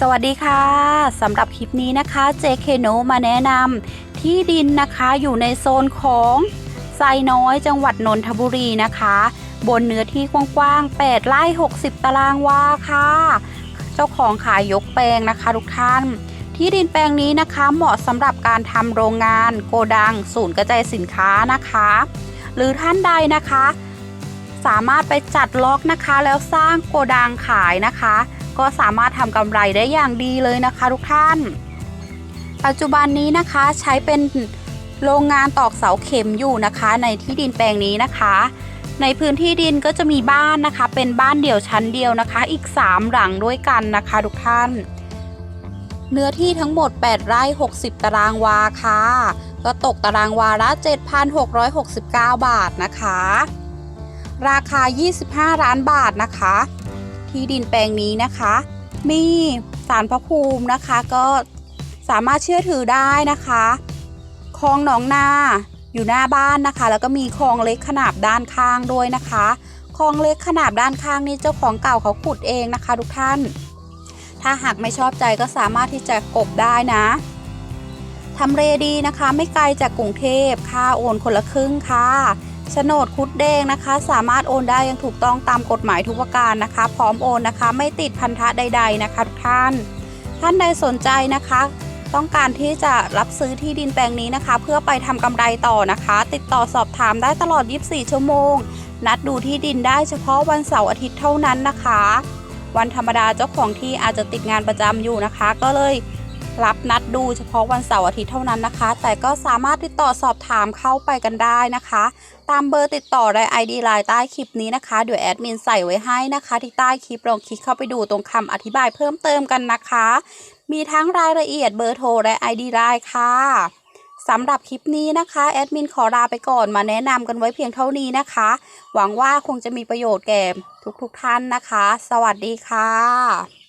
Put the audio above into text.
สวัสดีค่ะสำหรับคลิปนี้นะคะ JK n o มาแนะนำที่ดินนะคะอยู่ในโซนของไซน้อยจังหวัดนนทบุรีนะคะ บนเนื้อที่กว้างๆ 8ไร่60 ตารางวาค่ะ เจ้าของขายยกแปลงนะคะทุกท่าน ที่ดินแปลงนี้นะคะเหมาะสำหรับการทำโรงงาน โกดัง ศูนย์กระจายสินค้านะคะ หรือท่านใดนะคะ สามารถไปจัดล็อกนะคะ แล้วสร้างโกดังขายนะคะ ก็สามารถทำกำไรได้อย่างดีเลยนะคะทุกท่าน ปัจจุบันนี้นะคะใช้เป็นโรงงานตอกเสาเข็มอยู่นะคะ ในที่ดินแปลงนี้นะคะ ในพื้นที่ดินก็จะมีบ้านนะคะ เป็นบ้านเดี่ยวชั้นเดียวนะคะ อีก 3 หลังด้วยกันนะคะทุกท่าน เนื้อที่ทั้งหมด 8 ไร่ 60 ตารางวาค่ะ ก็ตกตารางวาละ 7,669 บาทนะคะ ราคา 25 ล้านบาทนะคะ ที่ดินแปลงนี้นะคะ มีสารพระภูมินะคะก็สามารถเชื่อถือได้นะคะคลองหนองนาอยู่หน้าบ้านนะคะ แล้วก็มีคลองเล็กขนาบด้านข้างด้วยนะคะคลองเล็กขนาบด้านข้างนี่เจ้าของเก่าเขาขุดเองนะคะ ทุกท่าน ถ้าหากไม่ชอบใจก็สามารถที่จะกบได้นะทำเลดีนะคะ ไม่ไกลจากกรุงเทพค่าโอนคนละครึ่งค่ะ โฉนดคุดแดงนะคะ สามารถโอนได้ยังถูกต้องตามกฎหมายทุกประการนะคะ พร้อมโอนนะคะ ไม่ติดพันธะใด ๆนะคะทุกท่าน ท่านใดสนใจนะคะ ต้องการที่จะรับซื้อที่ดินแปลงนี้นะคะ เพื่อไปทำกำไรต่อนะคะ ติดต่อสอบถามได้ตลอด 24 ชั่วโมง นัดดูที่ดินได้เฉพาะวันเสาร์อาทิตย์เท่านั้นนะคะ วันธรรมดาเจ้าของที่อาจจะติดงานประจำอยู่นะคะ ก็เลย รับนัดดูเฉพาะวันเสาร์อาทิตย์เท่านั้นนะคะ แต่ก็สามารถติดต่อสอบถามเข้าไปกันได้นะคะ ตามเบอร์ติดต่อและ ID ไลน์ใต้คลิปนี้นะคะ เดี๋ยวแอดมินใส่ไว้ให้นะคะ ที่ใต้คลิปลองคลิกเข้าไปดูตรงคำอธิบายเพิ่มเติมกันนะคะ มีทั้งรายละเอียดเบอร์โทรและ ID ไลน์ค่ะสำหรับคลิปนี้นะคะ แอดมินขอลาไปก่อนมาแนะนำกันไว้เพียงเท่านี้นะคะ หวังว่าคงจะมีประโยชน์แก่ทุกๆทท่านนะคะ สวัสดีค่ะ